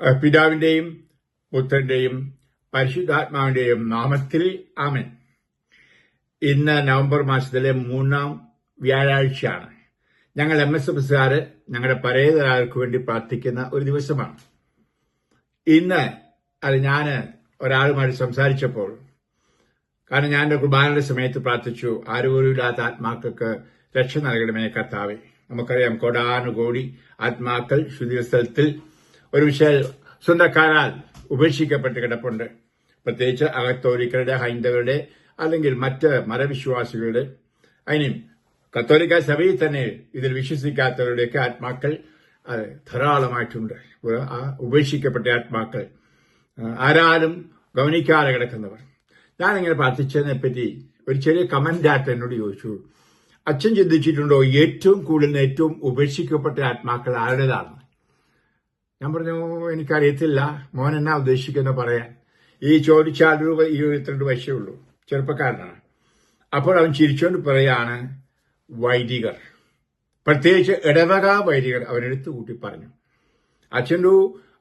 പിതാവിന്റെയും പുത്രന്റെയും പരിശുദ്ധാത്മാവിന്റെയും നാമത്തിൽ ആമൻ. ഇന്ന് നവംബർ മാസത്തിലെ മൂന്നാം വ്യാഴാഴ്ചയാണ്. ഞങ്ങൾ എം എസ് എഫുകാര് ഞങ്ങളുടെ പരേതരാൾക്ക് വേണ്ടി പ്രാർത്ഥിക്കുന്ന ഒരു ദിവസമാണ്. ഇന്ന് അത് ഞാൻ ഒരാളുമായിട്ട് സംസാരിച്ചപ്പോൾ കാരണം ഞാൻ എന്റെ കുർബാനയുടെ സമയത്ത് പ്രാർത്ഥിച്ചു ആരോഗ്യമില്ലാത്ത ആത്മാക്കൾക്ക് രക്ഷ നൽകണമേ കർത്താവെ. നമുക്കറിയാം കോടാനുകോടി ആത്മാക്കൾ ശുദ്ധ സ്ഥലത്തിൽ ഒരു വിശാൽ സ്വന്തക്കാരാൽ ഉപേക്ഷിക്കപ്പെട്ട് കിടപ്പുണ്ട്. പ്രത്യേകിച്ച് അകത്തോലിക്കരുടെ ഹൈന്ദവരുടെ അല്ലെങ്കിൽ മറ്റ് മതവിശ്വാസികളുടെ. അതിനും കത്തോലിക്ക സഭയിൽ തന്നെ ഇതിൽ വിശ്വസിക്കാത്തവരുടെയൊക്കെ ആത്മാക്കൾ ധാരാളമായിട്ടുണ്ട്. ഉപേക്ഷിക്കപ്പെട്ട ആത്മാക്കൾ. ആരാലും ഗവനിക്കാതെ കിടക്കുന്നവർ. ഞാനിങ്ങനെ പ്രാർത്ഥിച്ചതിനെ പറ്റി ഒരു ചെറിയ കമന്റായിട്ട് എന്നോട് ചോദിച്ചു. അച്ഛൻ ചിന്തിച്ചിട്ടുണ്ടോ ഏറ്റവും കൂടുതൽ ഏറ്റവും ഉപേക്ഷിക്കപ്പെട്ട ആത്മാക്കൾ ആരുടേതാണ്? ഞാൻ പറഞ്ഞു എനിക്കറിയത്തില്ല. മോൻ എന്നാ ഉദ്ദേശിക്കുന്ന പറയാൻ? ഈ ചോദിച്ചാൽ രൂപ ഇരുപത്തിരണ്ട് വയസ്സേ ഉള്ളൂ. ചെറുപ്പക്കാരനാണ്. അപ്പോൾ അവൻ ചിരിച്ചുകൊണ്ട് പറയാണ് വൈദികർ. പ്രത്യേകിച്ച് ഇടവക വൈദികർ അവരെടുത്ത് കൂട്ടി പറഞ്ഞു. അച്ഛന്റെ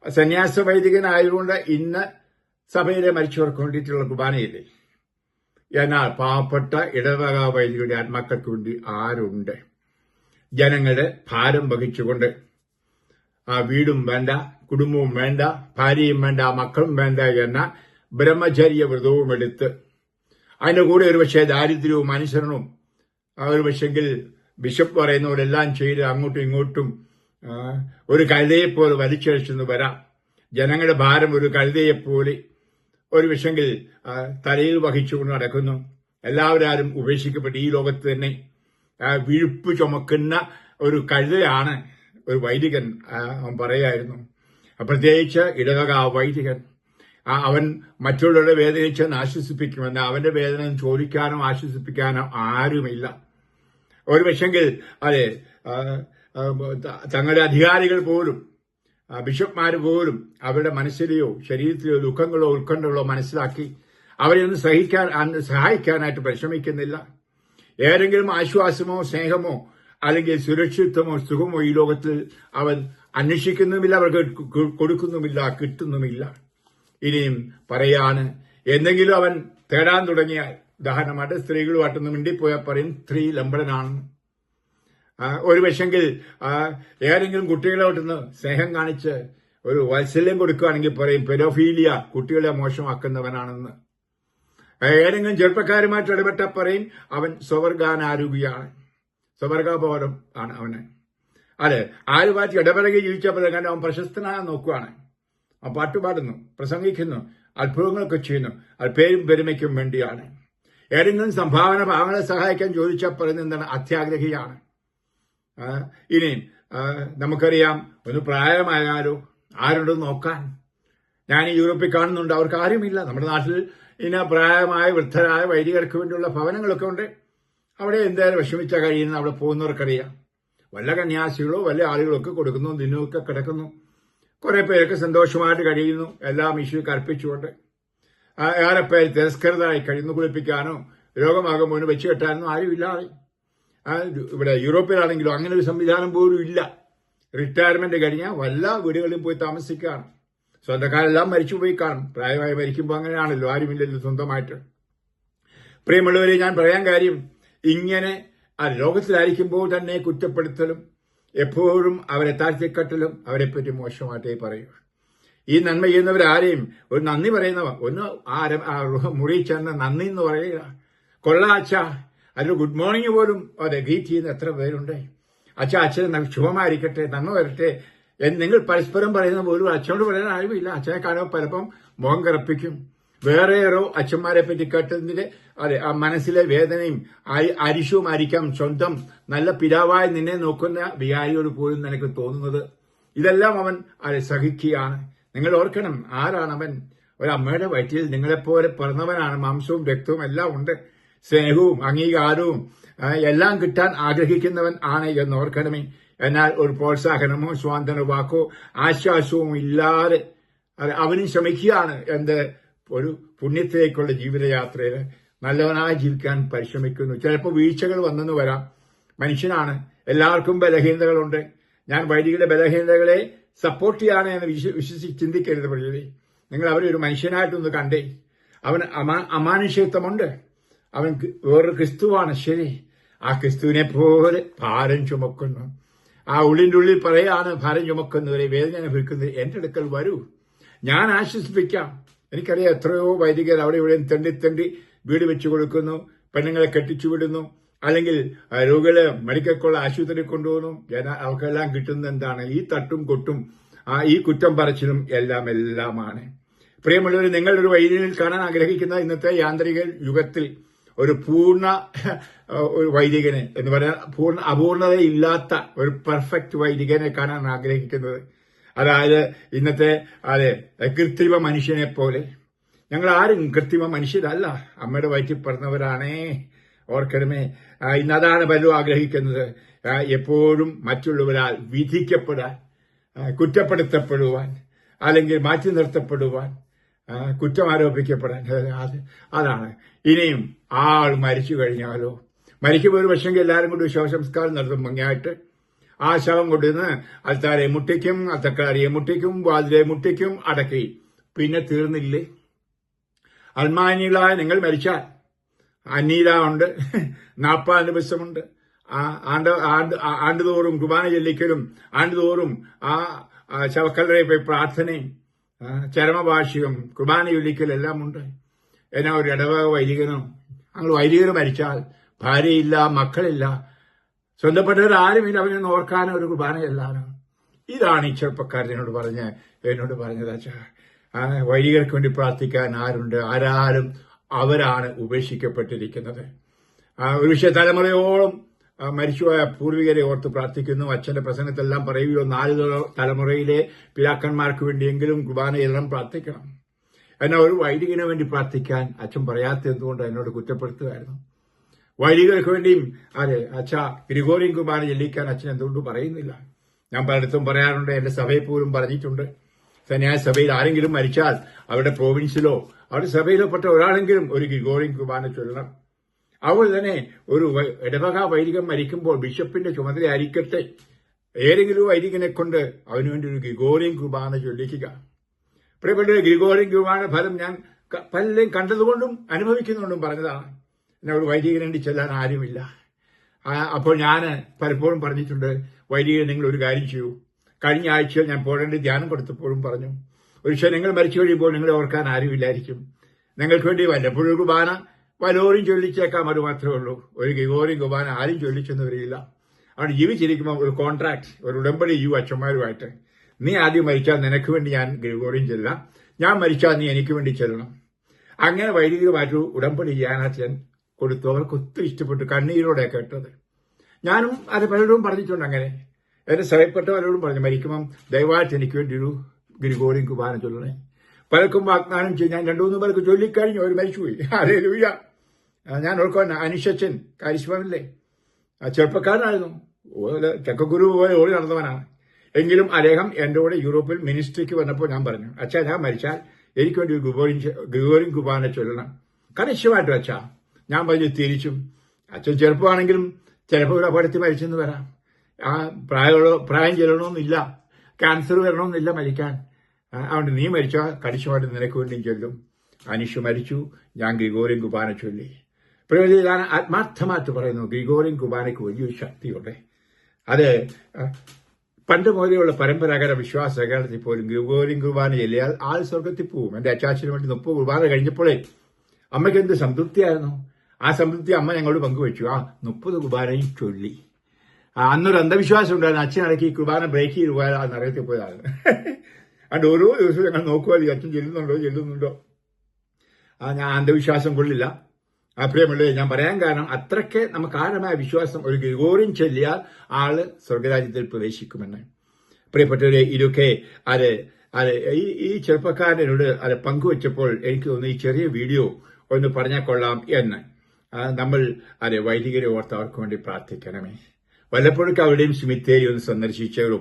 സന്യാസ വൈദികനായതുകൊണ്ട് ഇന്ന് സഭയിലെ മരിച്ചവർക്ക് വേണ്ടിയിട്ടുള്ള കുർബാനയില്ലേ? എന്നാൽ പാവപ്പെട്ട ഇടവക വൈദികരുടെ ആത്മാക്കൾക്ക് വേണ്ടി ആരുണ്ട്? ജനങ്ങളുടെ ഭാരം വഹിച്ചുകൊണ്ട് ആ വീടും വേണ്ട കുടുംബവും വേണ്ട ഭാര്യയും വേണ്ട മക്കളും വേണ്ട എന്ന ബ്രഹ്മചര്യ വ്രതവും എടുത്ത് അതിന്റെ കൂടെ ഒരുപക്ഷെ ദാരിദ്ര്യവും അനുസരണവും ആ ഒരു പക്ഷെങ്കിൽ ബിഷപ്പ് പറയുന്നവരെല്ലാം ചെയ്ത് അങ്ങോട്ടും ഇങ്ങോട്ടും ഒരു കഴുതയെപ്പോലെ വലിച്ചഴിച്ചെന്ന് വരാം. ജനങ്ങളുടെ ഭാരം ഒരു കഴുതയെപ്പോലെ ഒരു വിഷെങ്കിൽ ആ, തലയിൽ വഹിച്ചുകൊണ്ട് നടക്കുന്നു. എല്ലാവരും ഉപേക്ഷിക്കപ്പെട്ട് ഈ ലോകത്ത് തന്നെ വിഴുപ്പ് ചുമക്കുന്ന ഒരു കഴുതയാണ് ഒരു വൈദികൻ അവൻ പറയായിരുന്നു പ്രത്യേകിച്ച് ഇടവക ആ വൈദികൻ അവൻ മറ്റുള്ളവരുടെ വേദനിച്ചെന്ന് ആശ്വസിപ്പിക്കുമെന്ന് അവന്റെ വേദന ചോദിക്കാനോ ആശ്വസിപ്പിക്കാനോ ആരുമില്ല. ഒരു പക്ഷെങ്കിൽ അതെ തങ്ങളുടെ അധികാരികൾ പോലും ബിഷപ്പ്മാർ പോലും അവരുടെ മനസ്സിലെയോ ശരീരത്തിലെയോ ദുഃഖങ്ങളോ ഉത്കണ്ഠകളോ മനസ്സിലാക്കി അവരെ ഒന്ന് സഹിക്കാൻ സഹായിക്കാനായിട്ട് പരിശ്രമിക്കുന്നില്ല. ഏതെങ്കിലും ആശ്വാസമോ സ്നേഹമോ അല്ലെങ്കിൽ സുരക്ഷിതമോ സുഖമോ ഈ ലോകത്തിൽ അവൻ അന്വേഷിക്കുന്നുമില്ല അവർക്ക് കൊടുക്കുന്നുമില്ല കിട്ടുന്നുമില്ല. ഇനിയും പറയാണ് എന്തെങ്കിലും അവൻ തേടാൻ തുടങ്ങിയാൽ ഉദാഹരണമായിട്ട് സ്ത്രീകളുമായിട്ടൊന്ന് മിണ്ടിപ്പോയാൽ പറയും സ്ത്രീ ലംബടനാണ്. ഒരു പക്ഷെങ്കിൽ ഏതെങ്കിലും കുട്ടികളോട്ടൊന്ന് സ്നേഹം കാണിച്ച് ഒരു വത്സല്യം കൊടുക്കുകയാണെങ്കിൽ പറയും പെരോഫീലിയ കുട്ടികളെ മോശമാക്കുന്നവനാണെന്ന്. ഏതെങ്കിലും ചെറുപ്പക്കാരുമായിട്ട് ഇടപെട്ട പറയും അവൻ സ്വവർഗാനാരോഗ്യാണ് സ്വവർഗബോധം ആണ് അവന്. അതെ ആരുമായിട്ട് ഇടപഴകി ജീവിച്ചപ്പോൾ കാരണം അവൻ പ്രശസ്തനായ നോക്കുകയാണ് അവൻ പാട്ടുപാടുന്നു പ്രസംഗിക്കുന്നു അത്ഭുതങ്ങളൊക്കെ ചെയ്യുന്നു. അത് പേരും പെരുമയ്ക്കും വേണ്ടിയാണ്. ഏതെങ്കിലും സംഭാവന ഭാവങ്ങളെ സഹായിക്കാൻ ചോദിച്ചാൽ പറയുന്നത് എന്താണ്? അത്യാഗ്രഹിയാണ്. ഇനി നമുക്കറിയാം ഒന്ന് പ്രായമായാലോ ആരുണ്ടെന്ന് നോക്കാൻ? ഞാൻ യൂറോപ്പിൽ കാണുന്നുണ്ട് അവർക്ക് ആരുമില്ല. നമ്മുടെ നാട്ടിൽ ഇന്ന പ്രായമായ വൃദ്ധരായ വൈദികർക്ക് വേണ്ടിയുള്ള ഭവനങ്ങളൊക്കെ ഉണ്ട്. അവിടെ എന്തായാലും വിഷമിച്ചാൽ കഴിയുന്ന അവിടെ പോകുന്നവർക്കറിയാം. വല്ല കന്യാസികളോ വല്ല ആളുകളൊക്കെ കൊടുക്കുന്നു നിന്നൊക്കെ കിടക്കുന്നു. കുറെ പേരൊക്കെ സന്തോഷമായിട്ട് കഴിയുന്നു. എല്ലാം ഈശോയ്ക്ക് കർപ്പിച്ചുകൊണ്ട് ഏറെ പേര് തിരസ്കൃതരായി കഴിയുന്നു കുളിപ്പിക്കാനോ രോഗമാകുമ്പോൾ വെച്ച് കെട്ടാനോ ആരുമില്ലാതെ ഇവിടെ യൂറോപ്പിലാണെങ്കിലും അങ്ങനെ ഒരു സംവിധാനം പോലും ഇല്ല. റിട്ടയർമെന്റ് കഴിഞ്ഞാൽ വല്ല വീടുകളിലും പോയി താമസിക്കുകയാണ് സ്വന്തക്കാരെല്ലാം മരിച്ചു പോയി കാണും. പ്രായമായി മരിക്കുമ്പോൾ അങ്ങനെയാണല്ലോ ആരുമില്ലല്ലോ സ്വന്തമായിട്ട്. പ്രിയമുള്ളവരെ ഞാൻ പറയാൻ കാര്യം ഇങ്ങനെ ആ ലോകത്തിലായിരിക്കുമ്പോൾ തന്നെ കുറ്റപ്പെടുത്തലും എപ്പോഴും അവരെ താഴ്ത്തിക്കെട്ടലും അവരെപ്പറ്റി മോശമായിട്ടേ പറയൂ. ഈ നന്മ ചെയ്യുന്നവരാരെയും ഒരു നന്ദി പറയുന്നവ ഒന്ന് ആ മുറി ചെന്ന നന്ദി എന്ന് പറയുക. കൊള്ളാച്ച അതിൽ ഗുഡ് മോർണിംഗ് പോലും അതെ ഗ്രീറ്റ് ചെയ്യുന്ന എത്ര പേരുണ്ട്. അച്ഛ അച്ഛൻ ശുഭമായിരിക്കട്ടെ നന്മ വരട്ടെ എന്ന് നിങ്ങൾ പരസ്പരം പറയുന്ന പോലും അച്ഛനോട് പറയാൻ ആരുമില്ല. അച്ഛനെ കാണുമ്പോൾ പലപ്പം മുഖം കറപ്പിക്കും. വേറെ ഏറോ അച്ഛന്മാരെ പറ്റി കേട്ടതിന്റെ അതെ ആ മനസ്സിലെ വേദനയും അരി- അരിശവുമായിരിക്കാം സ്വന്തം നല്ല പിതാവായി നിന്നെ നോക്കുന്ന വികാരിയോട് പോലും നിനക്ക് തോന്നുന്നത്? ഇതെല്ലാം അവൻ അതെ സഹിക്കുകയാണ്. നിങ്ങൾ ഓർക്കണം ആരാണ് അവൻ? ഒരമ്മയുടെ വയറ്റിൽ നിങ്ങളെപ്പോലെ പിറന്നവനാണ്. മാംസവും രക്തവും എല്ലാം ഉണ്ട്. സ്നേഹവും അംഗീകാരവും എല്ലാം കിട്ടാൻ ആഗ്രഹിക്കുന്നവൻ ആണ് എന്ന് ഓർക്കണമേ. എന്നാൽ ഒരു പ്രോത്സാഹനമോ സ്വാതന്ത്ര്യ വാക്കോ ആശ്വാസവും ഇല്ലാതെ അവനും ശ്രമിക്കുകയാണ് എന്ത് ഒരു പുണ്യത്തിലേക്കുള്ള ജീവിതയാത്രയിൽ നല്ലവനായി ജീവിക്കാൻ പരിശ്രമിക്കുന്നു. ചിലപ്പോൾ വീഴ്ചകൾ വന്നെന്ന് വരാം. മനുഷ്യനാണ്. എല്ലാവർക്കും ബലഹീനതകളുണ്ട്. ഞാൻ വൈദികരുടെ ബലഹീനതകളെ സപ്പോർട്ട് ചെയ്യാണ് എന്ന് വിശ്വ- വിശ്വസിച്ച് ചിന്തിക്കരുത് പ്രിയരെ നിങ്ങൾ അവരെ ഒരു മനുഷ്യനായിട്ടൊന്ന് കണ്ടേ. അവൻ അമാ- അമാനുഷ്യത്വമുണ്ട് അവൻ വേറൊരു ക്രിസ്തുവാണ്. ശരി. ആ ക്രിസ്തുവിനെ പോലെ ഭാരം ചുമക്കുന്നു. ആ ഉള്ളിന്റെ ഉള്ളിൽ പറയാണ് ഭാരം ചുമക്കുന്നവരെ വേദന അനുഭവിക്കുന്നത്. എന്റെ അടുക്കൽ വരൂ. ഞാൻ ആശ്വസിപ്പിക്കാം. എനിക്കറിയാം എത്രയോ വൈദികർ അവിടെ ഇവിടെ തെണ്ടി തെണ്ടി വീട് വെച്ചു കൊടുക്കുന്നു പെണ്ണുങ്ങളെ കെട്ടിച്ചു വിടുന്നു. അല്ലെങ്കിൽ രോഗികളെ മെഡിക്കൽ കോളേജ് ആശുപത്രി കൊണ്ടുപോകുന്നു. ജന- അവർക്കെല്ലാം കിട്ടുന്ന എന്താണ്? ഈ തട്ടും കൊട്ടും ആ ഈ കുറ്റം പറച്ചിലും എല്ലാം എല്ലാമാണ്. പ്രിയമുള്ളവർ നിങ്ങളൊരു വൈദ്യനിൽ കാണാൻ ആഗ്രഹിക്കുന്ന ഇന്നത്തെ യാന്ത്രിക യുഗത്തിൽ ഒരു പൂർണ ഒരു വൈദികനെ എന്ന് പറയാൻ പൂർണ അപൂർണതയില്ലാത്ത ഒരു പെർഫെക്റ്റ് വൈദികനെ കാണാൻ ആഗ്രഹിക്കുന്നത് അതായത് ഇന്നത്തെ അതെ കൃത്രിമ മനുഷ്യനെ പോലെ ഞങ്ങൾ ആരും കൃത്രിമ മനുഷ്യരല്ല. അമ്മയുടെ വയറ്റിൽ പറഞ്ഞവരാണേ ഓർക്കണമേ. ഇന്ന് അതാണ് പലരും ആഗ്രഹിക്കുന്നത്. എപ്പോഴും മറ്റുള്ളവരാൽ വിധിക്കപ്പെടാൻ കുറ്റപ്പെടുത്തപ്പെടുവാൻ അല്ലെങ്കിൽ മാറ്റി നിർത്തപ്പെടുവാൻ കുറ്റം ആരോപിക്കപ്പെടാൻ. അത് അതാണ്. ഇനിയും ആൾ മരിച്ചു കഴിഞ്ഞാലോ? മരിക്കുമ്പോൾ ഒരു പക്ഷെങ്കിൽ എല്ലാവരും കൂടി ശവസംസ്കാരം നടത്തും ഭംഗിയായിട്ട്. ആ ശവം കൊണ്ടുവന്ന് അൽത്താരെ മുട്ടിക്കും അത്തക്കാരിയെ മുട്ടിക്കും വാതിലെ മുട്ടിക്കും അടക്കി. പിന്നെ തീർന്നില്ലേ? അൽമാനികളായ നിങ്ങൾ മരിച്ചാൽ അന്നീത ഉണ്ട് നാൽപ്പത് ദിവസമുണ്ട് ആ ആണ്ട് ആണ്ടുതോറും കുർബാന ചെല്ലിക്കലും ആണ്ടുതോറും ആ ശവക്കല്ലറയിൽ പോയി പ്രാർത്ഥനയും ചരമഭാഷികം കുർബാന ചൊല്ലിക്കലും എല്ലാം ഉണ്ട്. എന്നാ ഒരു ഇടവക വൈദികനോ? ഞങ്ങൾ വൈദികർ മരിച്ചാൽ ഭാര്യയില്ല മക്കളില്ല സ്വന്തപ്പെട്ടവർ ഇനി അവനെ ഓർക്കാനോ ഒരു കുർബാനയല്ലാനോ ഇതാണ് ഈ ചെറുപ്പക്കാരനോട് പറഞ്ഞ് എന്നോട് പറഞ്ഞത്. അച്ഛാ വൈദികർക്ക് വേണ്ടി പ്രാർത്ഥിക്കാൻ ആരുണ്ട്? ആരാരും അവരാണ് ഉപേക്ഷിക്കപ്പെട്ടിരിക്കുന്നത്. ഒരു വിഷയ തലമുറയോളം മരിച്ചുപോയ പൂർവികരെ ഓർത്ത് പ്രാർത്ഥിക്കുന്നു. അച്ഛന്റെ പ്രസംഗത്തെല്ലാം പറയുകയോ നാല് തല- തലമുറയിലെ പിതാക്കന്മാർക്ക് വേണ്ടിയെങ്കിലും കുർബാനയെല്ലാം പ്രാർത്ഥിക്കണം. എന്നാൽ ഒരു വൈദികന് വേണ്ടി പ്രാർത്ഥിക്കാൻ അച്ഛൻ പറയാത്ത എന്തുകൊണ്ട് എന്നോട് കുറ്റപ്പെടുത്തുകയായിരുന്നു? വൈദികർക്ക് വേണ്ടിയും അതെ അച്ഛ ഗ്രിഗോറിയൻ കുർബാന ചെല്ലിക്കാൻ അച്ഛൻ എന്തുകൊണ്ട് പറയുന്നില്ല? ഞാൻ പലയിടത്തും പറയാറുണ്ട് എന്റെ സഭയിൽ പോലും പറഞ്ഞിട്ടുണ്ട്. സന്യാസ സഭയിൽ ആരെങ്കിലും മരിച്ചാൽ അവരുടെ പ്രോവിൻസിലോ അവരുടെ സഭയിലോ പെട്ട ഒരാളെങ്കിലും ഒരു ഗ്രിഗോറിയൻ കുർബാന ചൊല്ലണം. അതുപോലെ തന്നെ ഒരു ഇടവക വൈദികൻ മരിക്കുമ്പോൾ ബിഷപ്പിന്റെ ചുമതലയായിരിക്കട്ടെ. ഏതെങ്കിലും വൈദികനെ കൊണ്ട് അവനുവേണ്ടി ഒരു ഗ്രിഗോറിയൻ കുർബാന ചൊല്ലിക്കുക. പ്രിയപ്പെട്ട ഗ്രിഗോറിയൻ കുർബാന ഫലം ഞാൻ പലരെയും കണ്ടതുകൊണ്ടും അനുഭവിക്കുന്നുകൊണ്ടും പറഞ്ഞതാണ്. എന്നെ ഒരു വൈദികന് വേണ്ടി ചെല്ലാൻ ആരുമില്ല. അപ്പോൾ ഞാൻ പലപ്പോഴും പറഞ്ഞിട്ടുണ്ട് വൈദികൻ നിങ്ങൾ ഒരു കാര്യം ചെയ്യൂ. കഴിഞ്ഞ ആഴ്ചയിൽ ഞാൻ പോകേണ്ട ധ്യാനം കൊടുത്തപ്പോഴും പറഞ്ഞു ഒരു പക്ഷേ നിങ്ങൾ മരിച്ചു കഴിയുമ്പോൾ നിങ്ങളെ ഓർക്കാൻ ആരുമില്ലായിരിക്കും. നിങ്ങൾക്ക് വേണ്ടി വല്ലപ്പോഴും കുബാന പലരും ചൊല്ലിച്ചേക്കാം അത് മാത്രമേ ഉള്ളൂ. ഒരു ഗിഗോറിയും കുബാന ആരും ചൊല്ലിച്ചെന്ന് വരില്ല അവിടെ ജീവിച്ചിരിക്കുമ്പോൾ ഒരു കോൺട്രാക്ട് ഒരു ഉടമ്പടി ചെയ്യൂ അച്ഛന്മാരുമായിട്ട്. നീ ആദ്യം മരിച്ചാൽ നിനക്ക് വേണ്ടി ഞാൻ ഗ്രിഗോറിയും ചെല്ലാം. ഞാൻ മരിച്ചാൽ നീ എനിക്ക് വേണ്ടി ചെല്ലണം. അങ്ങനെ വൈദികരുമായിട്ട് ഉടമ്പടി അച്ഛൻ കൊടുത്തു. അവർക്ക് ഒത്തിരി ഇഷ്ടപ്പെട്ടു കണ്ണീരോടെ കേട്ടത് ഞാനും അത് പലരോടും പറഞ്ഞിട്ടുണ്ട് അങ്ങനെ. എന്റെ സഹപ്പെട്ട പലരോടും പറഞ്ഞു മരിക്കുമ്പം ദയവായിട്ട് എനിക്ക് വേണ്ടി ഒരു ഗ്രിഗോറിയും കുർബാന ചൊല്ലണേ. പലർക്കും വാഗ്ദാനം ചെയ്ത് ഞാൻ രണ്ടു മൂന്ന് പേർക്ക് ചൊല്ലിക്കഴിഞ്ഞു അവർ മരിച്ചുപോയി. അതേ ലൂയ ഞാൻ ഓർക്കാൻ അനുശച്ചൻ കാരിശ്വരല്ലേ ആ ചെറുപ്പക്കാരനായിരുന്നു. ചെക്ക ഗുരു പോലെ ഓടി നടന്നവനാണ് എങ്കിലും അദ്ദേഹം എന്റെ കൂടെ യൂറോപ്പിൽ മിനിസ്ട്രിക്ക് വന്നപ്പോൾ ഞാൻ പറഞ്ഞു അച്ഛാ ഞാൻ മരിച്ചാൽ എനിക്ക് വേണ്ടി ഗുബോറിൻ ഗുബോറിൻ കുബാന ചൊല്ലണം. കണിശമായിട്ടും അച്ഛാ ഞാൻ പറഞ്ഞു തിരിച്ചു. അച്ഛൻ ചെറുപ്പമാണെങ്കിലും ചിലപ്പോൾ ഒരു അപകടത്തിൽ മരിച്ചെന്ന് വരാം. ആ പ്രായമോ പ്രായം ചെല്ലണമെന്നില്ല. ക്യാൻസർ വരണമെന്നില്ല മരിക്കാൻ. അതുകൊണ്ട് നീ മരിച്ചോ? കണിശമായിട്ട് നിനക്ക് വേണ്ടി ചൊല്ലും. അനീഷ് മരിച്ചു. ഞാൻ ഗ്രിഗോറിയൻ കുബാന ചൊല്ലി. പ്രകൃതി ഞാൻ ആത്മാർത്ഥമായിട്ട് പറയുന്നു ഗ്രിഗോറിയൻ കുബാനയ്ക്ക് വലിയൊരു ശക്തിയുണ്ട്. അത് പണ്ട് മുതലുള്ള പരമ്പരാഗത വിശ്വാസ കാലത്തിൽ പോലും ഗ്രിഗോറിയൻ കുർബാന ചെല്ലിയാൽ ആൾ സ്വർഗത്തിൽ പോവും. എന്റെ അച്ചാച്ചന് വേണ്ടി മുപ്പത് കുർബാന കഴിഞ്ഞപ്പോഴേ അമ്മയ്ക്ക് എന്ത് സംതൃപ്തിയായിരുന്നു. ആ സംതൃപ്തി അമ്മ ഞങ്ങളോട് പങ്കുവച്ചു. ആ മുപ്പത് കുർബാനയും ചൊല്ലി. അന്നൊരു അന്ധവിശ്വാസം ഉണ്ടായിരുന്നു. അച്ഛൻ ഈ കുർബാന ബ്രേക്ക് ചെയ്ത് പോയാൽ ആ പോയതാണ്. അതുകൊണ്ട് ഓരോ ദിവസവും ഞങ്ങൾ നോക്കുവാതി അച്ഛൻ ചെല്ലുന്നുണ്ടോ ചെല്ലുന്നുണ്ടോ? ആ ഞാൻ അന്ധവിശ്വാസം കൊള്ളില്ല. ആ പ്രിയമുള്ളത് ഞാൻ പറയാൻ കാരണം അത്രയ്ക്ക് നമുക്ക് ആഴമായ വിശ്വാസം ഒരു ഗ്രിഗോറിയൻ ചൊല്ലിയാൽ ആൾ സ്വർഗരാജ്യത്തിൽ പ്രവേശിക്കുമെന്ന്. പ്രിയപ്പെട്ടവരെ ഇതൊക്കെ അത് അത് ഈ ഈ ചെറുപ്പക്കാരനോട് അത് പങ്കുവച്ചപ്പോൾ എനിക്ക് തോന്നുന്നു ഈ ചെറിയ വീഡിയോ ഒന്ന് പറഞ്ഞാൽ കൊള്ളാം എന്ന്. നമ്മൾ അതെ വൈദികരെ ഓർത്ത് അവർക്ക് വേണ്ടി പ്രാർത്ഥിക്കണമേ. വല്ലപ്പോഴൊക്കെ അവിടെയും സിമിത്തേരി ഒന്ന് സന്ദർശിച്ച് ഒരു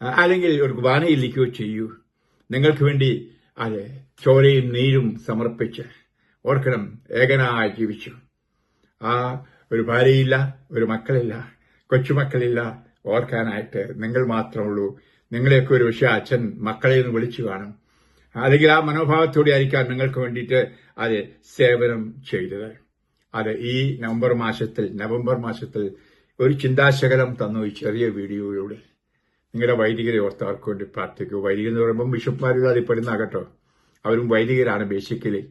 ആ, അല്ലെങ്കിൽ ഒരു കുർബാനയിലേക്കോ ചെയ്യൂ. നിങ്ങൾക്ക് വേണ്ടി അതെ ചോരയും നീരും സമർപ്പിച്ച് ഓർക്കണം ഏകനായി ജീവിച്ചു. ആ ഒരു ഭാര്യയില്ല ഒരു മക്കളില്ല കൊച്ചുമക്കളില്ല ഓർക്കാനായിട്ട് നിങ്ങൾ മാത്രമുള്ളൂ നിങ്ങളെയൊക്കെ ഒരു പക്ഷേ അച്ഛൻ മക്കളെ ഒന്ന് വിളിച്ചു കാണും. അല്ലെങ്കിൽ ആ മനോഭാവത്തോടെ ആയിരിക്കാം നിങ്ങൾക്ക് വേണ്ടിയിട്ട് അത് സേവനം ചെയ്തത്. അത് ഈ നവംബർ മാസത്തിൽ നവംബർ മാസത്തിൽ ഒരു ചിന്താശകലം തന്നു ഈ ചെറിയ വീഡിയോയിലൂടെ. നിങ്ങളുടെ വൈദികരെ ഓർത്തവർക്ക് വേണ്ടി പ്രാർത്ഥിക്കൂ. വൈദികർ എന്ന് പറയുമ്പോൾ ബിഷപ്പ്മാരിൽ അതിൽ പെടുന്നാകട്ടോ അവരും വൈദികരാണ് ബേസിക്കലി.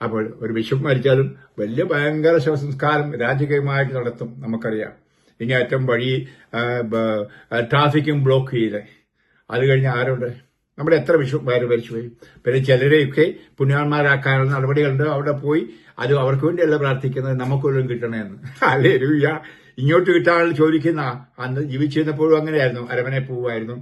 അപ്പോൾ ഒരു ബിഷപ്പ് മരിച്ചാലും വലിയ ഭയങ്കര ശവസംസ്കാരം രാജകീയമായിട്ട് നടത്തും നമുക്കറിയാം. ഇങ്ങേറ്റം വഴി ട്രാഫിക്കും ബ്ലോക്ക് ചെയ്ത്. അത് കഴിഞ്ഞ് ആരുണ്ട്? നമ്മുടെ എത്ര വിശുദ്ധമാർ വരിച്ചു പോയി. പിന്നെ ചിലരെയൊക്കെ പുണ്യാന്മാരാക്കാനുള്ള നടപടികളുണ്ട്. അവിടെ പോയി അത് അവർക്ക് വേണ്ടിയല്ല പ്രാർത്ഥിക്കുന്നത്. നമുക്കൊന്നും കിട്ടണമെന്ന് അല്ലേ രൂപ ഇങ്ങോട്ട് കിട്ടാനുള്ള ചോദിക്കുന്ന അന്ന് ജീവിച്ചിരുന്നപ്പോഴും അങ്ങനെയായിരുന്നു. അരമനെ പോവുമായിരുന്നു.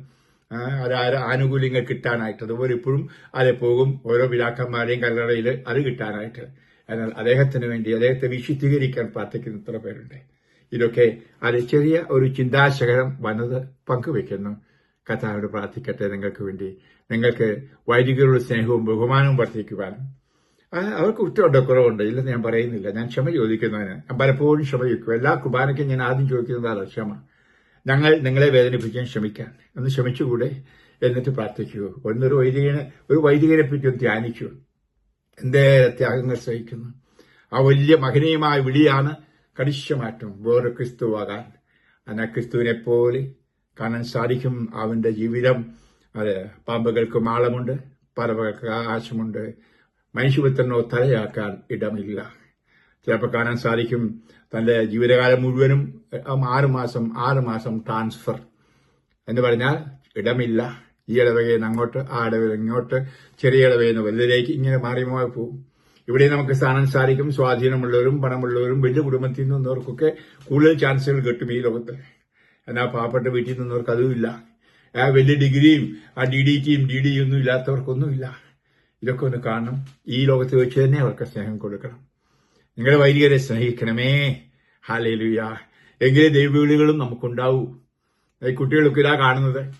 അത് ആനുകൂല്യങ്ങൾ കിട്ടാനായിട്ട്. അതുപോലെ ഇപ്പോഴും അത് പോകും ഓരോ പിതാക്കന്മാരെയും കല്ലറയിൽ അത് കിട്ടാനായിട്ട്. എന്നാൽ അദ്ദേഹത്തിന് വേണ്ടി അദ്ദേഹത്തെ വിശുദ്ധീകരിക്കാൻ പ്രാർത്ഥിക്കുന്ന ഇത്ര പേരുണ്ട്. ഇതൊക്കെ അത് ചെറിയ ഒരു ചിന്താശകലം വന്നത് പങ്കുവെക്കുന്നു കഥാവിനോട് പ്രാർത്ഥിക്കട്ടെ നിങ്ങൾക്ക് വേണ്ടി. നിങ്ങൾക്ക് വൈദികരുടെ സ്നേഹവും ബഹുമാനവും വർദ്ധിക്കുവാനും അവർക്ക് കുറ്റമുണ്ടോ കുറവുണ്ട്? ഇല്ലെന്ന് ഞാൻ പറയുന്നില്ല. ഞാൻ ക്ഷമ ചോദിക്കുന്നതിന് ഞാൻ പലപ്പോഴും ക്ഷമ ചോദിക്കും. എല്ലാ കുർബാനയ്ക്കും ഞാൻ ആദ്യം ചോദിക്കുന്നതാണ് ക്ഷമ. ഞങ്ങൾ നിങ്ങളെ വേദനിപ്പിക്കാൻ ശ്രമിക്കാൻ ഒന്ന് ക്ഷമിച്ചുകൂടെ? എന്നിട്ട് പ്രാർത്ഥിക്കൂ. ഒന്നൊരു വൈദികനെ ഒരു വൈദികനെ പറ്റി ഒന്ന് ധ്യാനിക്കൂ. എന്തേറെ ത്യാഗങ്ങൾ സഹിക്കുന്നു? ആ വലിയ മഹനീയമായ വിളിയാണ് കടിശമാറ്റം. വേറെ ക്രിസ്തുവാകാൻ. അന്ന ക്രിസ്തുവിനെ പോലെ കാണാൻ സാധിക്കും. അവന്റെ ജീവിതം അത് പാമ്പുകൾക്ക് മാളമുണ്ട് പറവകൾക്ക് ആകാശമുണ്ട്. മനുഷ്യപുത്രനോ തലയാക്കാൻ ഇടമില്ല. ചിലപ്പോൾ കാണാൻ സാധിക്കും തന്റെ ജീവിതകാലം മുഴുവനും ആറ് മാസം ആറ് മാസം ട്രാൻസ്ഫർ എന്ന് പറഞ്ഞാൽ ഇടമില്ല. ഈ ഇടവകയിൽ നിന്ന് അങ്ങോട്ട് ആ ഇടവയിൽ ഇങ്ങോട്ട് ചെറിയ ഇടവയിൽ നിന്ന് വലുതിലേക്ക് ഇങ്ങനെ മാറി മാറി പോകും. ഇവിടെ നമുക്ക് കാണാൻ സാധിക്കും സ്വാധീനമുള്ളവരും പണമുള്ളവരും വലിയ കുടുംബത്തിൽ നിന്നവർക്കൊക്കെ കൂടുതൽ ചാൻസുകൾ കിട്ടും ഈ ലോകത്ത്. എന്നാൽ പാവപ്പെട്ട വീട്ടിൽ നിന്നവർക്ക് അതുമില്ല ആ വലിയ ഡിഗ്രിയും ആ ഡി ഡി ടിയും ഡി ഡിയും ഒന്നും ഇല്ലാത്തവർക്കൊന്നുമില്ല. ഇതൊക്കെ ഒന്ന് കാണണം. ഈ ലോകത്ത് വെച്ച് തന്നെ അവർക്ക് സ്നേഹം കൊടുക്കണം. നിങ്ങളുടെ വൈദികരെ സ്നേഹിക്കണമേ. ഹാലേലുയ എങ്കിലേ ദൈവവിളികളും നമുക്കുണ്ടാവൂ. ഈ കുട്ടികളൊക്കെ ഇതാ കാണുന്നത്.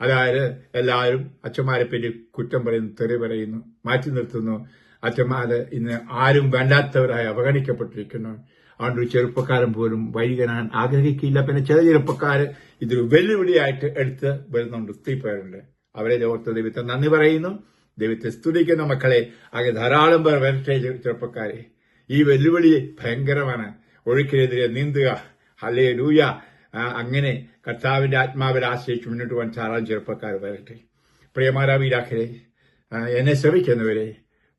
അതായത് എല്ലാവരും അച്ഛന്മാരെ പറ്റി കുറ്റം പറയുന്നു തെറി പറയുന്നു മാറ്റി നിർത്തുന്നു. അച്ഛന്മാര് ഇന്ന് ആരും വേണ്ടാത്തവരായി അവഗണിക്കപ്പെട്ടിരിക്കുന്നു. അതുകൊണ്ട് ചെറുപ്പക്കാരൻ പോലും വൈകാൻ ആഗ്രഹിക്കില്ല. പിന്നെ ചില ചെറുപ്പക്കാർ ഇതൊരു വെല്ലുവിളിയായിട്ട് എടുത്ത് വരുന്നുണ്ട് ഒത്തിരി പേരുണ്ട് അവരെ ഓർത്ത് ദൈവത്തെ നന്ദി പറയുന്നു. ദൈവത്തെ സ്തുതിക്കുന്ന മക്കളെ. ആകെ ധാരാളം പേർ വരട്ടെ ചെറുപ്പക്കാരെ. ഈ വെല്ലുവിളി ഭയങ്കരമാണ്. ഒഴുക്കിനെതിരെ നീന്തുക. ഹലേ ലൂയ അങ്ങനെ കർത്താവിന്റെ ആത്മാവിൽ ആശ്രയിച്ച് മുന്നോട്ട് പോകാൻ ധാരാളം ചെറുപ്പക്കാർ വരട്ടെ. പ്രിയമാരാവിരാഖരെ എന്നെ ശ്രമിക്കുന്നവരെ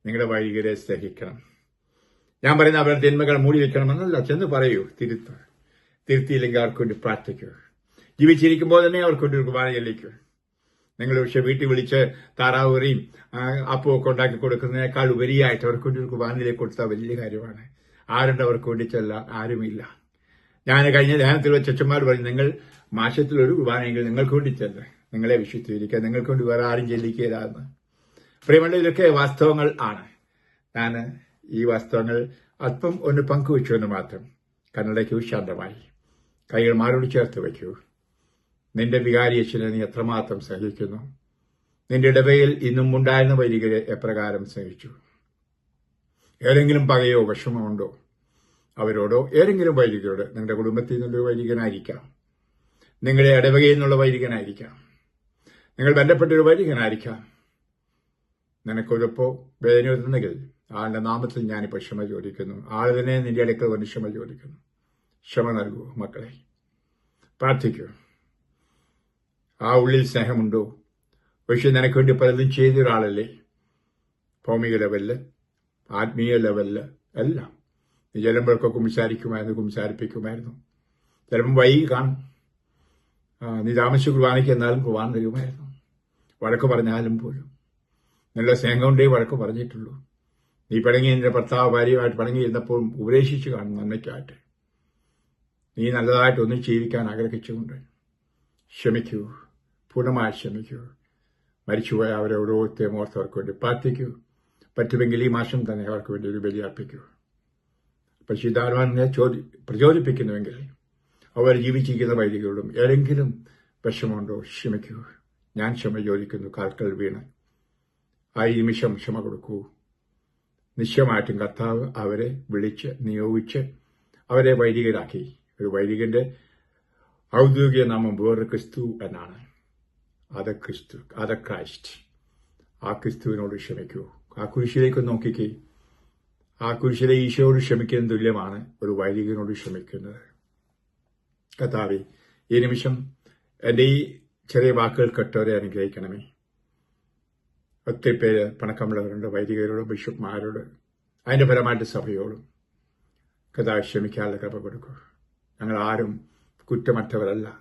നിങ്ങളുടെ വൈകികരെ സ്നേഹിക്കണം. ഞാൻ പറയുന്ന അവരുടെ ജന്മകൾ മൂടി വെക്കണമെന്നല്ല ചെന്ന് പറയൂ തിരുത്ത് തിരുത്തിയില്ലെങ്കിൽ അവർക്ക് വേണ്ടി പ്രാർത്ഥിക്കൂ ജീവിച്ചിരിക്കുമ്പോൾ തന്നെ അവർക്ക് വേണ്ടി ഒരു കുർബാന ചെല്ലിക്കൂ നിങ്ങൾ പക്ഷെ വീട്ടിൽ വിളിച്ച് താറാവുകയും അപ്പമൊക്കെ ഉണ്ടാക്കി കൊടുക്കുന്നതിനേക്കാൾ ഉപരിയായിട്ട് അവർക്ക് വേണ്ടി ഒരു കുർബാനയിലേക്ക് കൊടുത്താൽ വലിയ കാര്യമാണ്. ആരുണ്ട് അവർക്ക് വേണ്ടി ചെല്ല ആരുമില്ല. ഞാൻ കഴിഞ്ഞ ധ്യാനത്തിൽ വെച്ച് അച്ഛന്മാർ പറഞ്ഞു നിങ്ങൾ മാസത്തിൽ ഒരു കുർബാനയെങ്കിൽ നിങ്ങൾക്ക് വേണ്ടി ചെല്ലേ. നിങ്ങളെ വിശ്വസിച്ചിരിക്കുക. നിങ്ങൾക്ക് വേണ്ടി വേറെ ആരും ചെല്ലിക്കുകയില്ലാന്ന് പ്രിയമുള്ള ഇതൊക്കെ വാസ്തവങ്ങൾ ആണ്. ഞാൻ ഈ വാസ്തവങ്ങൾ അല്പം ഒന്ന് പങ്കുവച്ചു എന്ന് മാത്രം കണ്ണടയ്ക്കൂ ശാന്തമായി. കൈകൾ മാറോട് ചേർത്ത് വയ്ക്കൂ. നിന്റെ വികാരി അച്ഛനെ നീ എത്രമാത്രം സഹിക്കുന്നു നിന്റെ ഇടവയിൽ ഇന്നും ഉണ്ടായിരുന്ന വൈദികരെ എപ്രകാരം സഹിച്ചു ഏതെങ്കിലും പകയോ വിഷമമുണ്ടോ അവരോടോ ഏതെങ്കിലും വൈദികരോട് നിങ്ങളുടെ കുടുംബത്തിൽ നിന്നൊരു വൈദികനായിരിക്കാം. നിങ്ങളുടെ ഇടവകയിൽ നിന്നുള്ള വൈദികനായിരിക്കാം. നിങ്ങൾ ബന്ധപ്പെട്ടൊരു വൈദികനായിരിക്കാം. നിനക്കൊരുപ്പോ വേദന വരുന്നെങ്കിൽ ആളുടെ നാമത്തിൽ ഞാനിപ്പോൾ ക്ഷമ ചോദിക്കുന്നു. ആളിനെ നിന്റെ അടുക്കൽ വന്ന് ക്ഷമ ചോദിക്കുന്നു. ക്ഷമ നൽകൂ മക്കളെ. പ്രാർത്ഥിക്കൂ. ആ ഉള്ളിൽ സ്നേഹമുണ്ടോ? പക്ഷെ നിനക്ക് വേണ്ടി പലതും ചെയ്ത ഒരാളല്ലേ ഭൗമിക ലെവലിൽ ആത്മീയ ലെവലിൽ എല്ലാം. നീ ചെല്ലുമ്പോഴൊക്കെ കുംസാരിക്കുമായിരുന്നു കുംസാരിപ്പിക്കുമായിരുന്നു. ചിലപ്പം വൈകി കാണും. നീ താമസിച്ച് കുർബാനയ്ക്ക് എന്നാലും കുർബാന തരുമായിരുന്നു. വഴക്ക് പറഞ്ഞാലും പോലും. നല്ല സ്നേഹമുണ്ടേ വഴക്ക് പറഞ്ഞിട്ടുള്ളൂ. നീ പിണങ്ങി നിന്റെ ഭർത്താവ് ഭാര്യയുമായിട്ട് പിണങ്ങിയിരുന്നപ്പോഴും ഉപദേശിച്ചു കാണും നന്മയ്ക്കായിട്ട്. നീ നല്ലതായിട്ട് ഒന്നും ജീവിക്കാൻ ആഗ്രഹിച്ചുകൊണ്ട് ക്ഷമിക്കൂ. പൂർണമായി ക്ഷമിക്കൂ. മരിച്ചുപോയ അവരെ ഓരോരുത്തരും ഓർത്തവർക്ക് വേണ്ടി പ്രാർത്ഥിക്കൂ. പറ്റുമെങ്കിൽ ഈ മാസം തന്നെ അവർക്ക് വേണ്ടി ഒരു ബലി അർപ്പിക്കൂ. പരിശുദ്ധാത്മാവിനെ ചോദി പ്രചോദിപ്പിക്കുന്നുവെങ്കിൽ അവർ ജീവിച്ചിരിക്കുന്ന വൈദികരോടും ഏതെങ്കിലും വിഷമമുണ്ടോ ക്ഷമിക്കൂ. ഞാൻ ക്ഷമ ചോദിക്കുന്നു. കാൽക്കൽ വീണ്. ആ നിമിഷം ക്ഷമ കൊടുക്കൂ. നിശ്ചയമായിട്ടും കർത്താവ് അവരെ വിളിച്ച് നിയോഗിച്ച് അവരെ വൈദികരാക്കി. ഒരു വൈദികന്റെ ഔദ്യോഗിക നാമം വേറെ ക്രിസ്തു എന്നാണ്. അത് ക്രിസ്തു അത് ക്രൈസ്റ്റ്. ആ ക്രിസ്തുവിനോട് ക്ഷമിക്കൂ. ആ കുരിശിലേക്ക് നോക്കിക്കേ. ആ കുരിശിലെ ഈശോയോട് ക്ഷമിക്കുന്ന തുല്യമാണ്. ഒരു വൈദികനോട് ക്ഷമിക്കുന്നത്. കഥാവി ഈ നിമിഷം എന്റെ ഈ ചെറിയ വാക്കുകൾ കെട്ടവരെ അനുഗ്രഹിക്കണമേ. ഒത്തിരി പേര് പണക്കമുള്ളവരുണ്ട് വൈദികരോട് ബിഷപ്പ്മാരോട് അതിന്റെ പരമായിട്ട് സഭയോടും കഥാ ക്ഷമിക്കാനുള്ള കൃപ കൊടുക്കുക ഞങ്ങൾ ആരും കുറ്റമറ്റവരല്ല.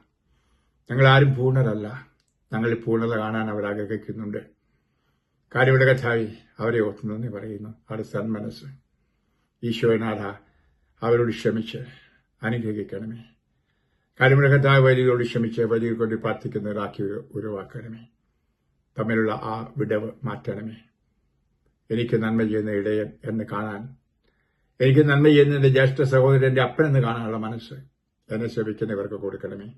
ഞങ്ങൾ ആരും പൂർണരല്ല. ഞങ്ങൾ പൂർണത കാണാൻ അവർ ആഗ്രഹിക്കുന്നുണ്ട്. കാര്യയുടെ കഥായി അവരെ ഓർത്ത് നന്ദി പറയുന്നു. അവരുടെ സന്മനസ് ഈശോനാഥ അവരോട് ക്ഷമിച്ച് അനുഗ്രഹിക്കണമേ. കാര്യങ്ങളുടെ കഥാവ് വൈദികരോട് ക്ഷമിച്ച് വൈദികർ കൊണ്ട് പ്രാർത്ഥിക്കുന്നവരാക്കി ഉരുവാക്കണമേ. തമ്മിലുള്ള ആ വിടവ് മാറ്റണമേ. എനിക്ക് നന്മ ചെയ്യുന്ന ഇടയൻ എന്ന് കാണാൻ എനിക്ക് നന്മ ചെയ്യുന്ന എന്റെ ജ്യേഷ്ഠ സഹോദരന്റെ അപ്പനെന്ന് കാണാനുള്ള മനസ്സ് എന്നെ ശ്രമിക്കുന്നവർക്ക് കൊടുക്കണമേ.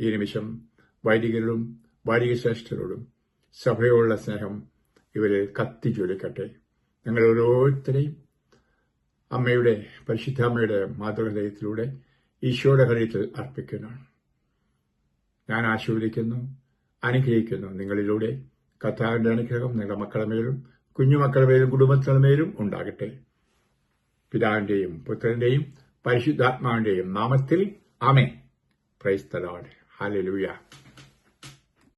ഈ നിമിഷം വൈദികരോടും വൈദിക ശ്രേഷ്ഠരോടും സഭയോടുള്ള സ്നേഹം ഇവരിൽ കത്തി ജ്വലിക്കട്ടെ ഞങ്ങൾ ഓരോരുത്തരെയും അമ്മയുടെ പരിശുദ്ധ അമ്മയുടെ മാതൃഹൃദയത്തിലൂടെ ഈശോയുടെ ഹൃദയത്തിൽ അർപ്പിക്കുന്നു. ഞാൻ ആശീർവദിക്കുന്നു. അനുഗ്രഹിക്കുന്നു. നിങ്ങളിലൂടെ കർത്താവിന്റെ അനുഗ്രഹം നിങ്ങളുടെ മക്കളുടെ മേലും കുഞ്ഞുമക്കളുടെ മേലും കുടുംബത്തിന്റെ മേലും ഉണ്ടാകട്ടെ. പിതാവിന്റെയും പുത്രന്റെയും പരിശുദ്ധാത്മാവിന്റെയും നാമത്തിൽ ആമേ പ്രൈസ് ദ ലോർഡ് ഹാലലൂയ